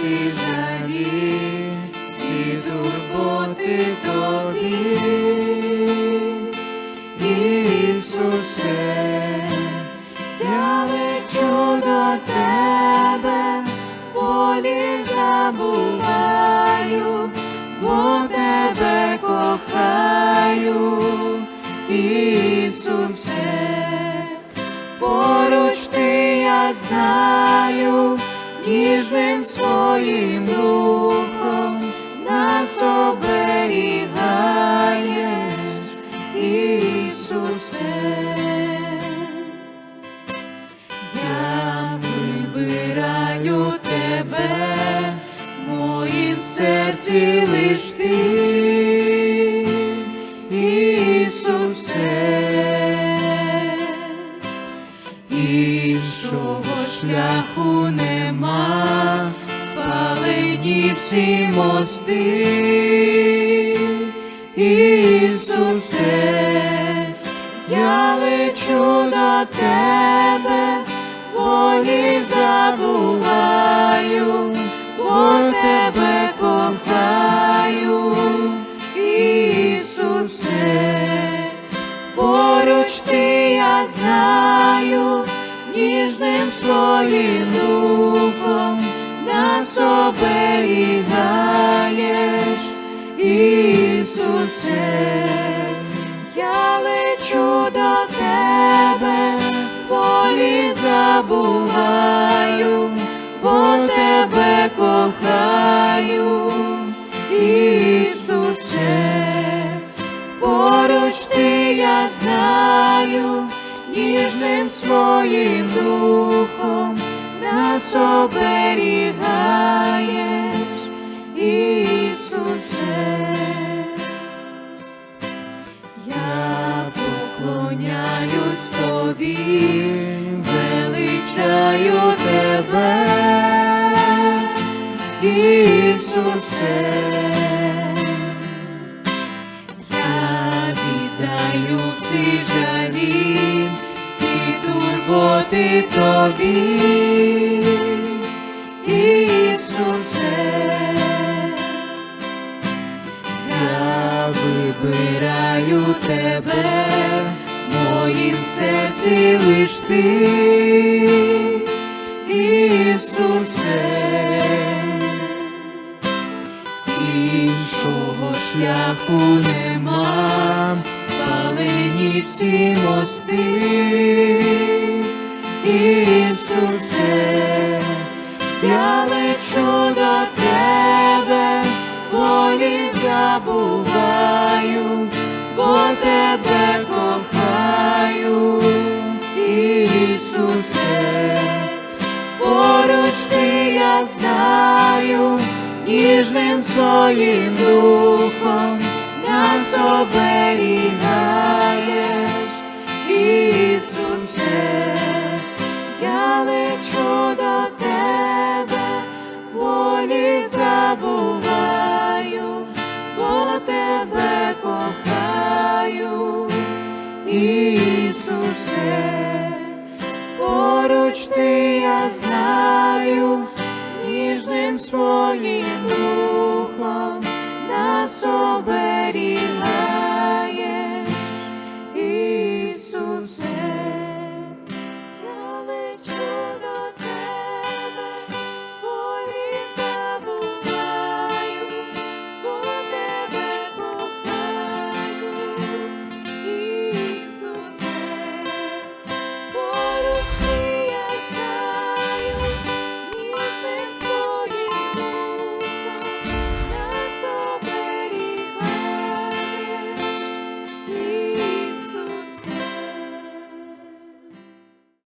Всі жалі, всі турботи тобі, Ісусе, я лечу до тебе, болі забуваю, бо тебе кохаю, Ісусе, поруч ти я знаю, ніжним своїм рухом нас оберігаєш, Ісусе. Я вибираю тебе, в моїм серці лиш ти, Ісусе, шляху нема, спалені всі мости, Ісусе, я лечу до тебе, болі забуваю, бо тебе лечу до тебе, болі забуваю, бо тебе кохаю, Ісусе, поруч ти я знаю, ніжним своїм духом нас оберігаєш, Ісусе. Я віддаю всі жалі, всі турботи. Я вибираю тебе, моїм серці лиш ти, Ісусе, іншого шляху нема, спалені всі мости, Ісусе, я лечу до тебе, болі забуваю, бо тебе ніжним своїм духом нас оберігаєш,